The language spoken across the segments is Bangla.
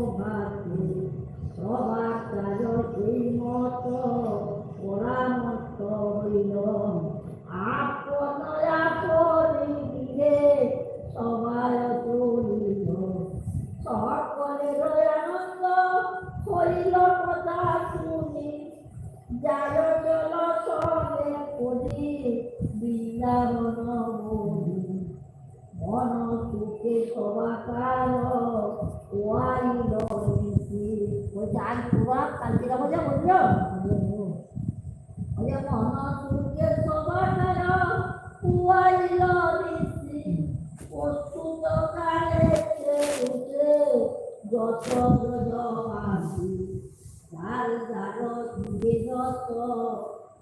প্রভাতে সবার কাজ এই মত পরামর্শ হইল আপন আপনি সবাই চলিল সকলের আনন্দ হইল কথা শুনি যায় চল সবে করি বৃন্দাবন মন সুখে সবাকার ওয়াইল নীতি বলছে আজ পুরা কালকে বোঝা বলল বলে মন সুখে সবাকার ওয়াইল নীতি প্রস্তুত কালে উঠে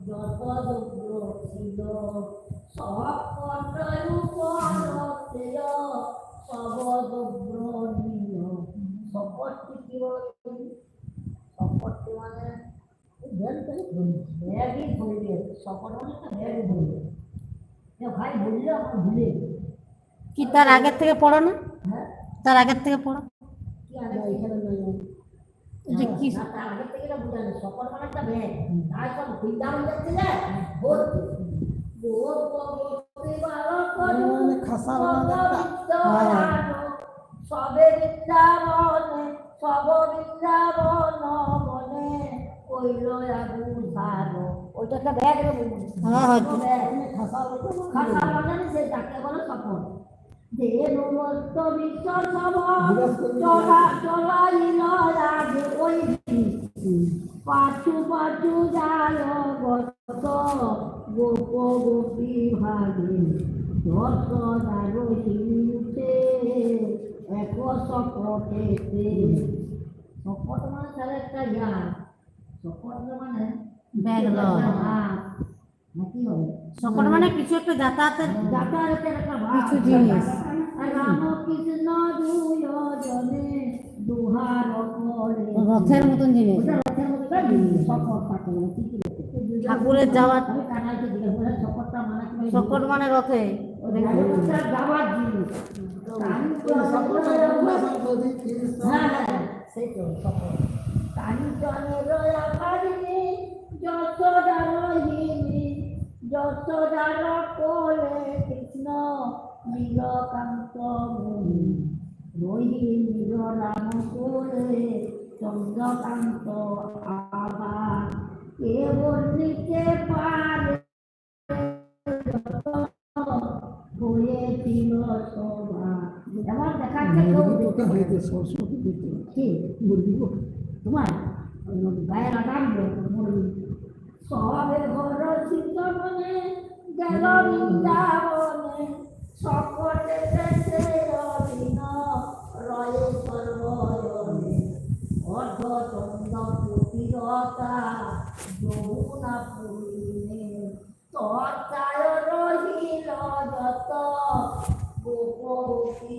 যত দুগ্র ছিল সব কর্ণের উপর শ্রেয় সব দুগ্র নিল। শপথটি কি বলছি মানে ভাই বললে আমার ভুলে কি তার আগের থেকে পড়ো না? হ্যাঁ? তার আগের থেকে পড়ো। এটা কি তার আগে থেকে এটা বোঝানো মানে ব্যাগ তার সব বৃন্দাবন যাচ্ছে না ভোর ভগবতী বালক মানে খাসা বানানো একটা। হ্যাঁ। সবে বৃন্দাবনে সব ওইটা একটা ব্যাগ রে হ্যাঁ, খাসা খাসা সে তাকে বলে সফল পাচু পাচু যায় গত গোপ গোপী ভাগে। দশ দারোহিতে এক শপথেতে শপথ মানে তার একটা জ্ঞান শপথ মানে। হ্যাঁ মানে কিছু একটা যাতায়াতের যাতায়াতের একটা কিছু জিনিস। রথের মতন জিনিস। মানে ঠাকুরের যাওয়ার শপথটা মানে? সকল মানে রথে। যাওয়ার জিনিস। তো হ্যাঁ, হ্যাঁ, সেই তো শপথ। কাঞ্চনের আকারিণী, যশোদার রোহিণী, যশোদার কোলে কৃষ্ণ নীলকান্ত মুনি রোহিণীর রাম কোলে চন্দ্রকান্ত আবার কে বর্ণিতে পারে আমার দেখাচ্ছে কেউ সরস্বতী পুজো কি? মুরগি তোমার? গায়ে লাগাবো সবে ঘর শীতমনে গেল বৃন্দাবনে। সকলে দেশে অধীন রয়ে সর্বজনে। অর্ধ চন্দ্র প্রতিরতা যমুনা পূর্ণে তর্চায় রহিল যত গোপী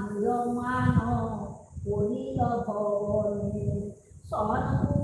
নিরমান করিল ভবনে সন্মুখে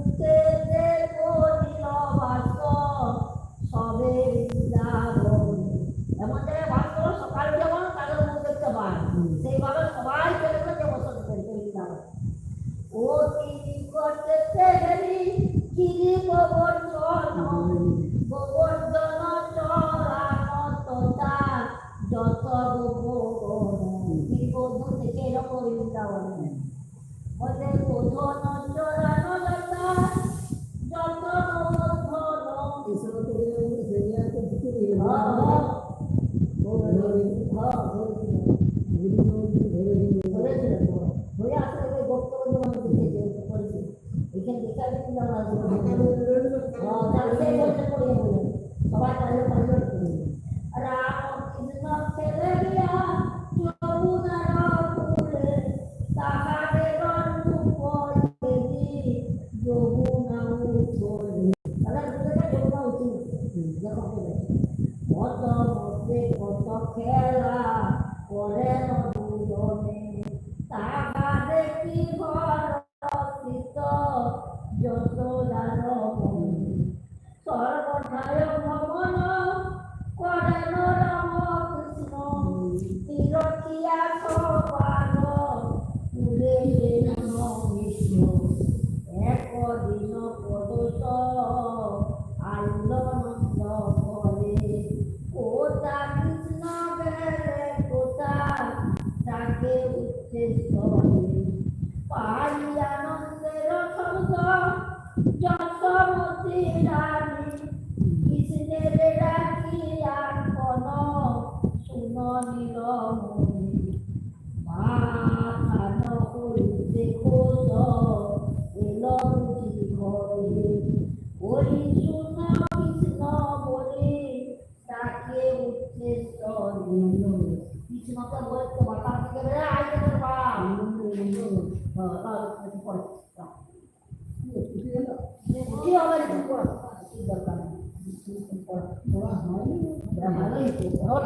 কৃষ্ণের ডাকিয়া কোন শুন নীলমণি মাথান হইতে কোষ এলো বুঝি ঘরে ওই শুন কৃষ্ণ বলে তাকে উচ্চেষ্ট দিল কৃষ্ণকে বলতে মাথা থেকে বেড়ে আইতে পারবা কি হবে কি করো কি দরকার নেই হয়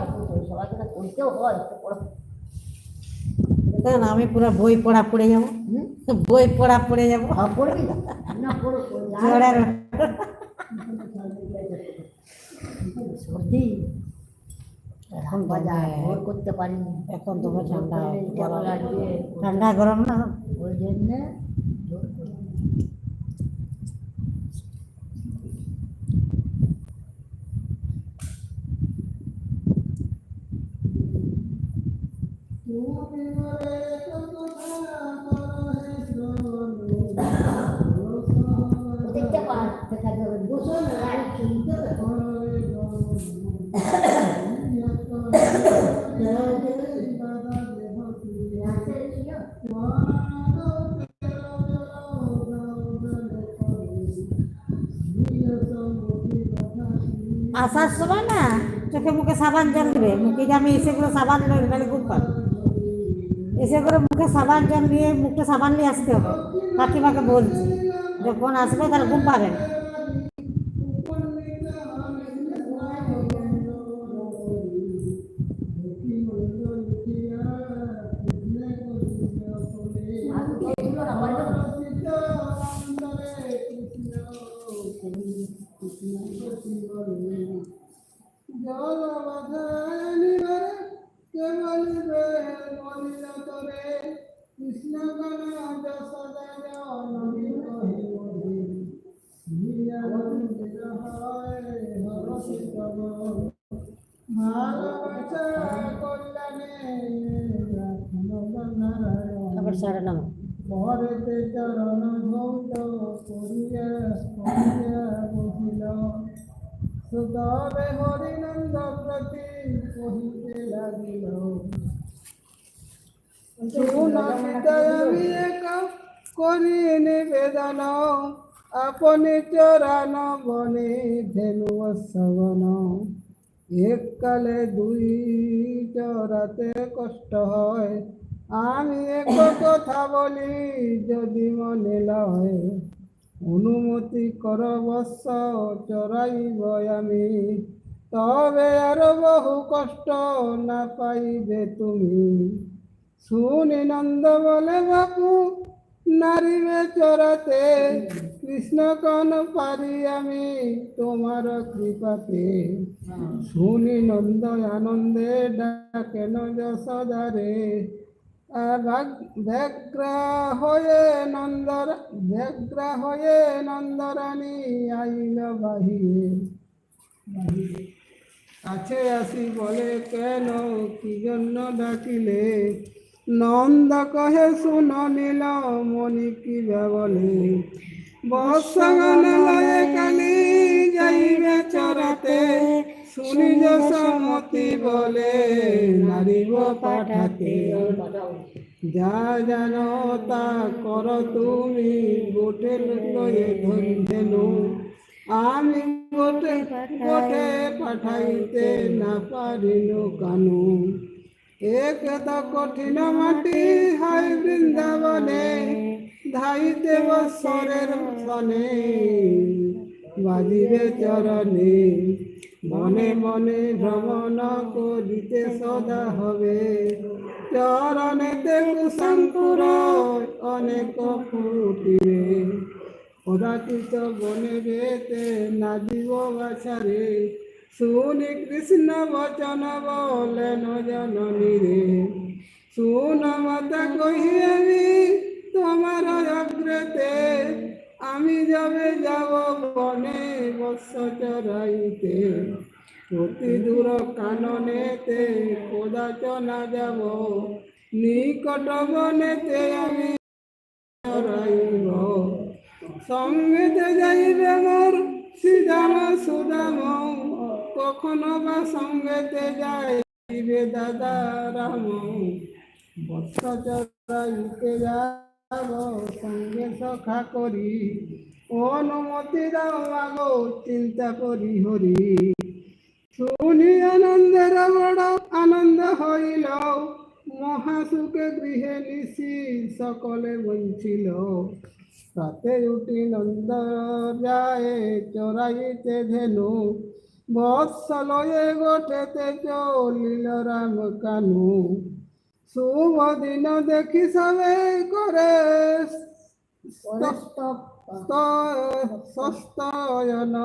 কেন আমি পুরো বই পড়া পড়ে যাব। বই পড়া পড়ে যাব। হ্যাঁ পড়বি না। সর্দি। এখন বাজার করতে পারিনি। এখন তবে ঠান্ডা ঠান্ডা গরম না। ওই জন্যে সাবান জল দেবে। মুখে যে আমি এসে করে সাবান নেবে তাহলে খুব পাবে এসে করে মুখে সাবান জল নিয়ে, মুখটা সাবান নিয়ে আসতে হবে। কাকিমাকে বলছি যখন আসবে তাহলে ঘুম পাবে আমি নিবেদন আপনি চরণ বনে ধেনু সগন এককালে দুই চরাতে কষ্ট হয় আমি এক কথা বলি যদি মনে লয় অনুমতি কর বৎস চরাইব আমি তবে আর বহু কষ্ট না পাইবে তুমি শুনি নন্দ বলে বাপু নারিবে চরাতে কৃষ্ণ কন পারি আমি তোমার কৃপাতে। শুনি নন্দ আনন্দে ডাকেন যশোদারে ব্যগ্রা হয়ে নন্দর ব্যগ্রা হয়ে নন্দরানী আইল বাহিরে। কাছে আসি বলে, কেন, কি জন্য ডাকিলে? নন্দ কহে, শুন নীল মণি কি বলে বৎসগণ লয়ে কালি যাইবে চরাতে। শুনি যশমতি বলে, নারিব পাঠাতে। যা জানো তা কর তুমি, গোটে লয়ে ধরিলেনু আমি গোটে গোটে পাঠাইতে না পারিনু কানু। এক কঠিন মাটি হয় বৃন্দাবনে, ধাইতে বৎসরের সনে বাজিবে চরণে, মনে মনে ভ্রমণ করিতে সদা হবে। চরণেতে কুশঙ্কুর অনেক ফুটিবে। কদাচিত বনে বেতে নাজিব বাছারে শুনি কৃষ্ণ বচন বলেন জননী রে শুন মাতা কহি আমি তোমার অগ্রতে, আমি যাবে যাব বনে বৎস চরাইতে অতি দূর কাননেতে কদাচ না যাব, নিকট বনেতে আমি চরাইব সঙ্গেতে যাইবে মোর শ্রীদাম সুদাম কখনো বা সঙ্গেতে যাইবে দাদা রাম। বৎস যাব, সঙ্গে সখা করি। অনুমতি দাও আগো, চিন্তা করি হরি। শুনি আনন্দের বড় আনন্দ হইল। মহাসুখে গৃহে নিশি সকলে বঞ্চিল। তাতে উঠি নন্দ যায় চড়াইতে ধেনু। বৎসলয়ে গোটেতে চলিল রাম কানু। শুভ দিন দেখি সবে করে সস্তয়ন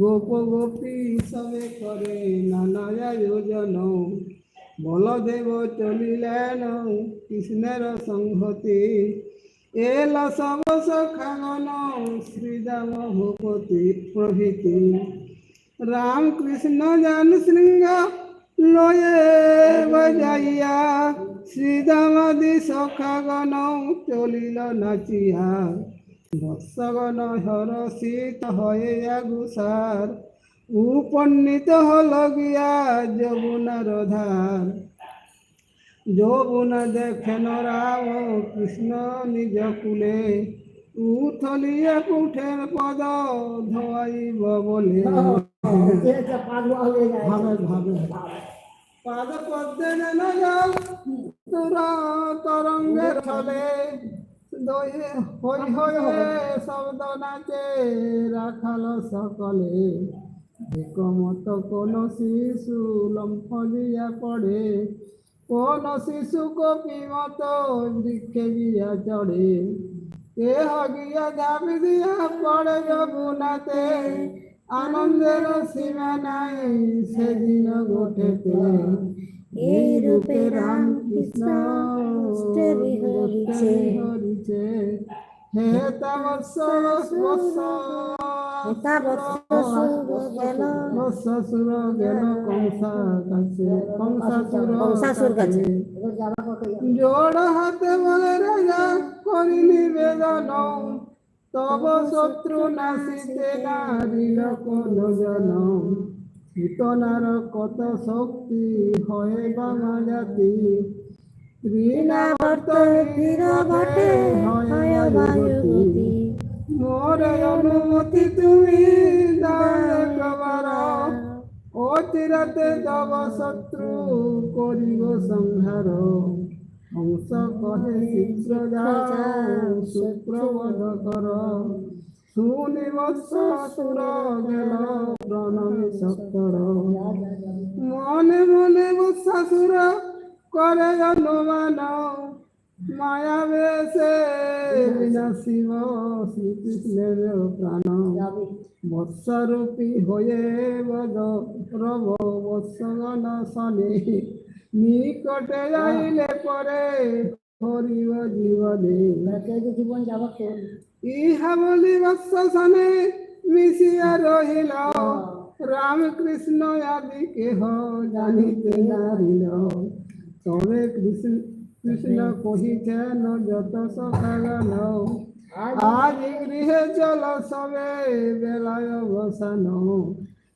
গোপ গোপী সবে করে নানা আয়োজন। বলদেব চলিলেন কৃষ্ণের সংহতি। এল সব সখাগন শ্রীরাম ভূপতি প্রভৃতি। রাম কৃষ্ণ জান শৃঙ্গ লয়ে বাজাইয়া শ্রীরামাদি সখাগণ চলিল নাচিয়া বৎসগণ হরষিত হয়ে গুসার উপন্নীত হল গিয়া যমুনার ধার যৌবন দেখেন রাম কৃষ্ণ নিজ কুলে উথলিয়ে পুঠের পদ ধোয়াইব বলে। হয়ে ভাবে ভাবে। পাদ পদ্মে যেন জল তুরা তরঙ্গে ছলে দয়ে হই হই হয়ে শব্দ নাচে রাখাল সকলে। একমত কোন শিশু লম্ফ দিয়া পড়ে। কোন শিশু কপি মত বৃক্ষে গিয়া চড়ে। কে হগিয়া ঝাঁপি দিয়া পড়ে যমুনাতে। আনন্দের সীমা নাই সেদিন গোটেতে এই রূপে রাম কৃষ্ণ হে গেল কংসা কাছে কংসাসুর কংসাসুর কাছে। জোড় হাতে বলে করি নিবেদন তব শত্রু নাসিতে নারিল কোন জন কীর্তনার কত শক্তি হয় বামা জাতি। মোর অনুমতি তুমি অচিরাতে তব শত্রু করিব সংহার। হংস কহে শীঘ্র যাও সুপ্রবধ কর শুনি বৎস সুর গেল, প্রণমী সত্তর। মনে মনে বৎসাসুর করে অনুমান, মায়া বেশে বিনাশিব শ্রীকৃষ্ণের প্রাণ। বৎসরূপী হয়ে বদ রব বৎসগণ শনি নিকটে আইলে পরে হরিব জীবনে। জীবন যাব কেউ ইহা বলি বৎস শনে মিশিয়া রহিল। রামকৃষ্ণ আদি কেহ জানিতে নারিল তবে কৃষ্ণ কৃষ্ণ কহিছেন যত সখাগণ আজ গৃহে চল সবে বেলায় বসান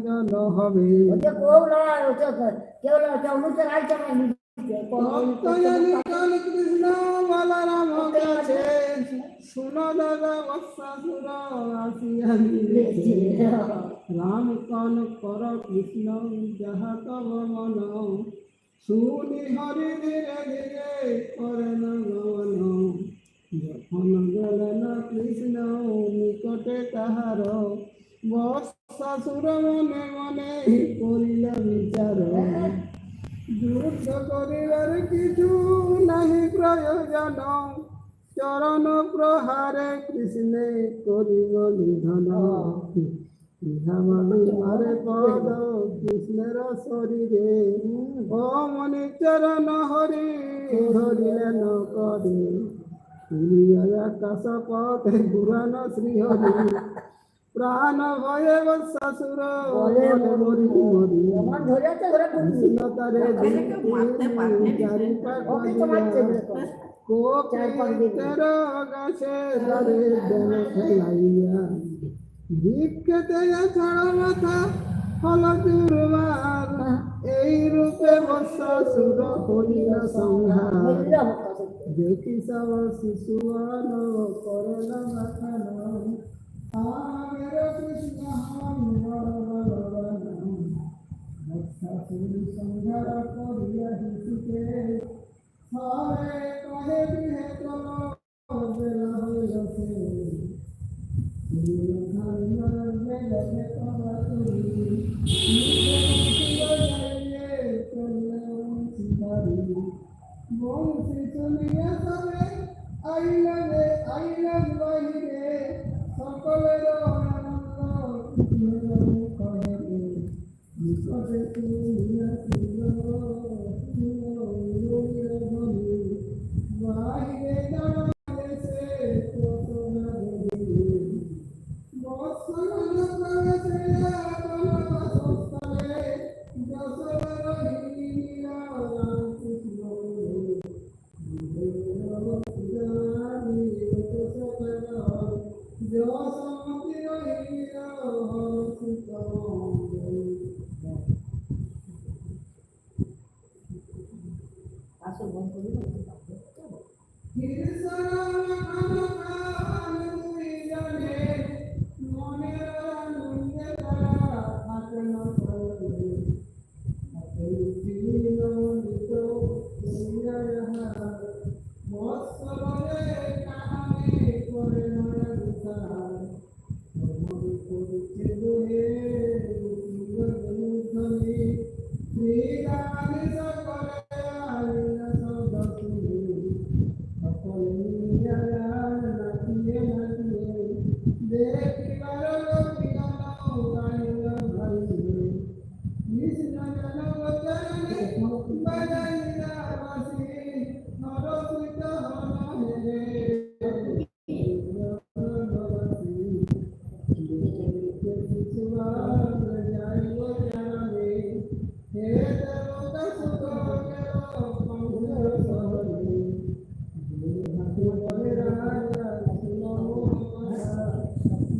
জন হবে কৃষ্ণ বলরাম শুন দাদা বৎসাসুর রাম কান কর কৃষ্ণ যাহা তব মন। শুনি হরি ধীরে ধীরে করেন গমন যখন গেলেন কৃষ্ণ নিকটে তাহার বৎসাসুর মনে মনে করিল বিচার যুদ্ধ করিবার কিছু নাহি প্রয়োজন। চরণ প্রহারে কৃষ্ণে করিব নিধন। মারে পদ কৃষ্ণের শরীরে। ও মনি চরণ হরি ধরিলেন করে আকাশ পথে পুরাণ শ্রী হরি প্রাণ ভয়ে বৎসাসুর বলে মরি মরি আমার ধরে করছি তারে চারি ওকে তো মারছে বলে তো। কোপের গাছে তারে দেন খেলাইয়া। ভিক্ষতে ছাড়া মাথা হল দুর্বার এই রূপে বৎসাসুর হরিল সংহার। দেখি সব শিশু করে না আমার কৃষ্ণ হম বড় বলবান বৎসাসুর সংহার করিয়া শিশুকে হরে কহে গৃহে চল বেলা হইল সে বংশী শুনিয়া সবে আইলেন আইলেন বাহিরে সকলের আনন্দ কৃষ্ণের মুখে নিকটে শুনিয়া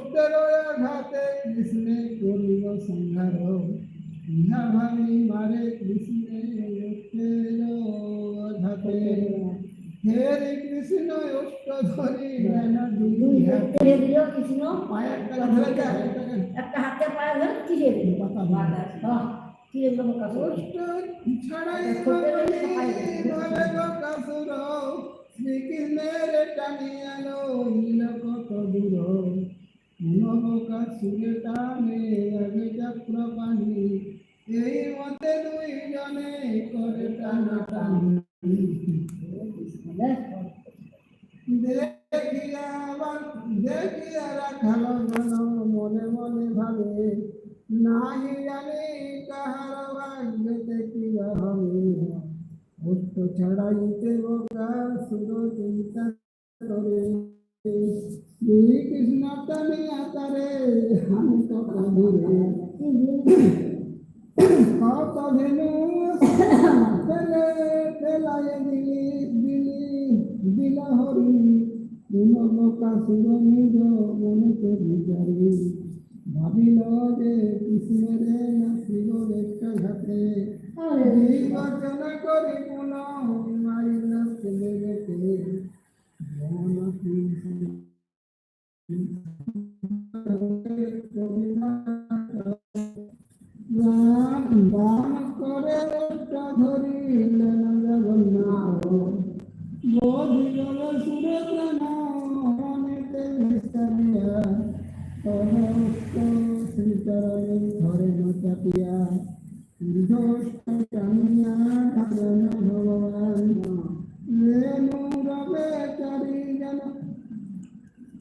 অষ্টের আঘাতে কৃষ্ণে করিল সংহার। ইহা ভাবি মারে কৃষ্ণে আঘাতে। হে কৃষ্ণ অষ্ট ধরি কৃষ্ণ। একটা হাতে পায়ে ধরে ছিঁড়ে দিল ছিঁড়ে দিল শ্রীকৃষ্ণের কত দূর। মনোবকাসুরে টানে আগে এই মতে দুই জনে করে টানা টানি। দেখিয়া আবার দেখিয়া মনে মনে ভাবে। নাহি জানি কাহার ভাগ্যতে কি হবে। অষ্ট ছাড়াইতে বোকা সুর চিন্তা করে শ্রীকৃষ্ণ টানিয়া তারে আমি তো কাঁদিরে কত ধেনু ফেলে ফেলাই দিলি দিলি দিল হরি দিল বোকা সুর নিজ মনে করি জারি ভাবিল যে কৃষ্ণের নাচিব একটা ঘাটে নির্বাচন করি পুনঃ মারিল ছেলে মন কৃষ্ণ ধরে চাপিয়া ঠাকুর ভগবান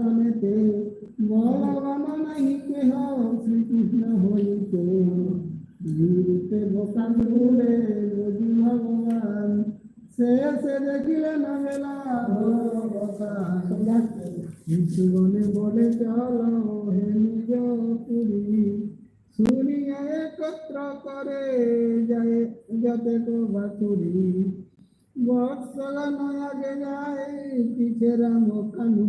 বনেতে বলবান নাহি কেহ শ্রীকৃষ্ণ হইতে। রূপে বোকান বলে যোগী ভগবান, সে সে দেখিলে না বেলা শিশুগণে বলে, চল হে নিজ পুরী, শুনিয়া একত্র করে যায় যতে তো বাতুরি বৎসলা আগে যায় পিছে রাম কানু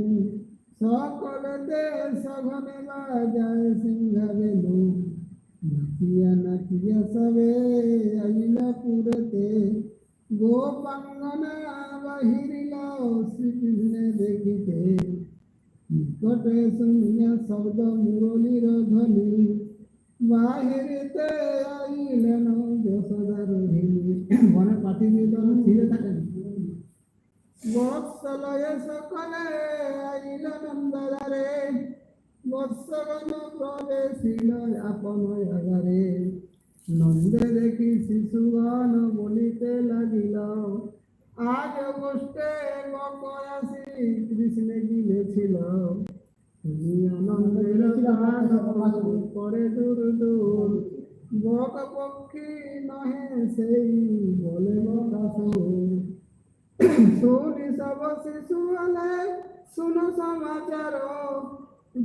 সকলতে সঘনে বাজায় সিংহাবেলু নাচিয়া নাচিয়া সবে আইলা পুরতে। গোপাঙ্গনা বাহিরিল শ্রীকৃষ্ণে দেখিতে। নিকটে শুনিয়া শব্দ মুরলীর ধ্বনি বাহিরিতে আইলেন যশোদার হিনী মনে পাঠি মিলন ছিঁড়ে থাকেন। সকলে আইল নন্দদারে বৎসগণ প্রবেশিল আপন আগারে নন্দে দেখি শিশুগণ বলিতে লাগিল। আজ গোষ্ঠে লোক আসি কৃষ্ণে গিলেছিল। তুমি আনন্দের করে দূর দূর বক পক্ষী নহে সেই বলে বকাসুর সব শিশু হলে শুনো সমাচার।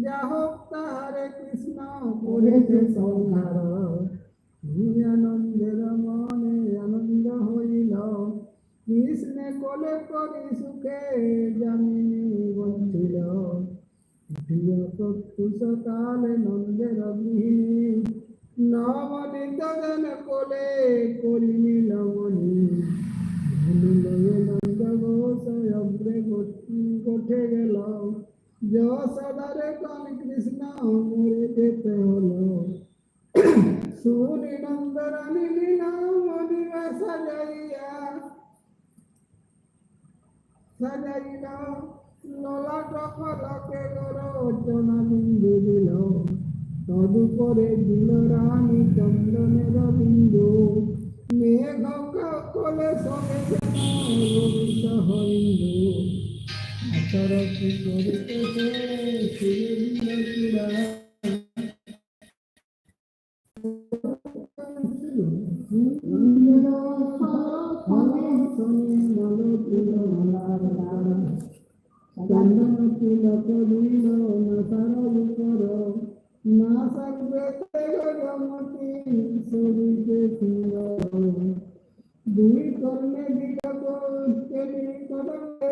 যা হোক তাহারে কৃষ্ণ করেছে সংহার। এই আনন্দের মনে আনন্দ হইল। কৃষ্ণে কোলে করি সুখে জামিনী বঞ্চিল। প্রিয় প্রত্যুষ কালে নন্দের গৃহিণী, নবনীত জন কোলে করিনি লবণী অগ্রে গোঠে গেল যশোদারে কন কৃষ্ণ মরে যেতে হলো শুনি নন্দরানী লীলা মনিবা সাজাইয়া সাজাইল তদুপরে দিল রানী চন্দনের বিন্দু মেঘ কলে সবে যেন রবিত হইন্দু আচর কি করিতেছে শিরিল চূড়া চন্দন তিলক দিল নাসার উপর নাসার বেতে গমতি সরিতে সুন্দর দুই কর্ণে দিলক কেলি কদমে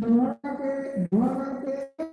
ধরাকে ধরা